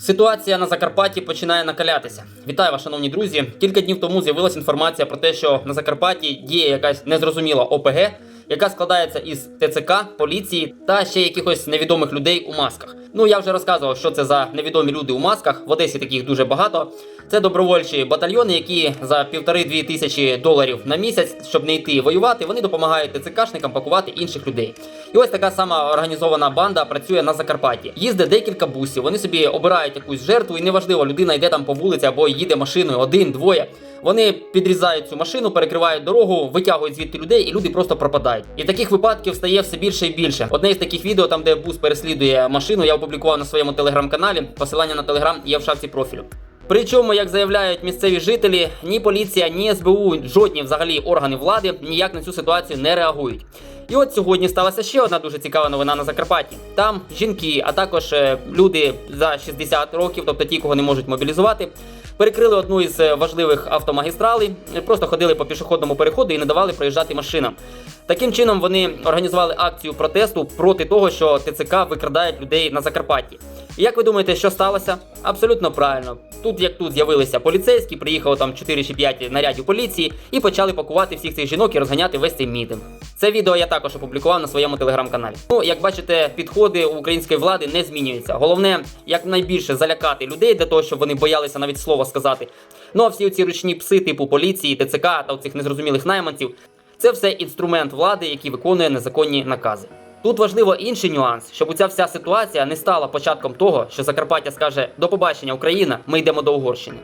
Ситуація на Закарпатті починає накалятися. Вітаю вас, шановні друзі. Кілька днів тому з'явилася інформація про те, що на Закарпатті діє якась незрозуміла ОПГ, яка складається із ТЦК, поліції та ще якихось невідомих людей у масках. Ну я вже розказував, що це за невідомі люди у масках. В Одесі таких дуже багато. Це добровольчі батальйони, які за півтори-дві тисячі доларів на місяць, щоб не йти воювати, вони допомагають ТЦКшникам пакувати інших людей. І ось така сама організована банда працює на Закарпатті. Їздить декілька бусів. Вони собі обирають якусь жертву, і неважливо, людина йде там по вулиці або їде машиною один, двоє. Вони підрізають цю машину, перекривають дорогу, витягують звідти людей, і люди просто пропадають. І таких випадків стає все більше і більше. Одне із таких відео, там де бус переслідує машину, я опублікував на своєму телеграм-каналі. Посилання на телеграм є в шапці профілю. Причому, як заявляють місцеві жителі, ні поліція, ні СБУ, жодні взагалі органи влади ніяк на цю ситуацію не реагують. І от сьогодні сталася ще одна дуже цікава новина на Закарпатті. Там жінки, а також е, люди за 60 років, тобто ті, кого не можуть мобілізувати, перекрили одну із е, важливих автомагістралей, е, просто ходили по пішохідному переходу і не давали проїжджати машинам. Таким чином вони організували акцію протесту проти того, що ТЦК викрадають людей на Закарпатті. І як ви думаєте, що сталося? Абсолютно правильно. Тут як тут з'явилися поліцейські, приїхало там 4 чи 5 нарядів поліції і почали пакувати всіх цих жінок і розганяти весь цей мітинг. Це відео я також опублікував на своєму телеграм-каналі. Ну, як бачите, підходи у української влади не змінюються. Головне, якнайбільше залякати людей для того, щоб вони боялися навіть слова сказати. Ну а всі ці ручні пси, типу поліції, ТЦК та цих незрозумілих найманців, це все інструмент влади, який виконує незаконні накази. Тут важливо інший нюанс, щоб ця вся ситуація не стала початком того, що Закарпаття скаже до побачення Україна, ми йдемо до Угорщини.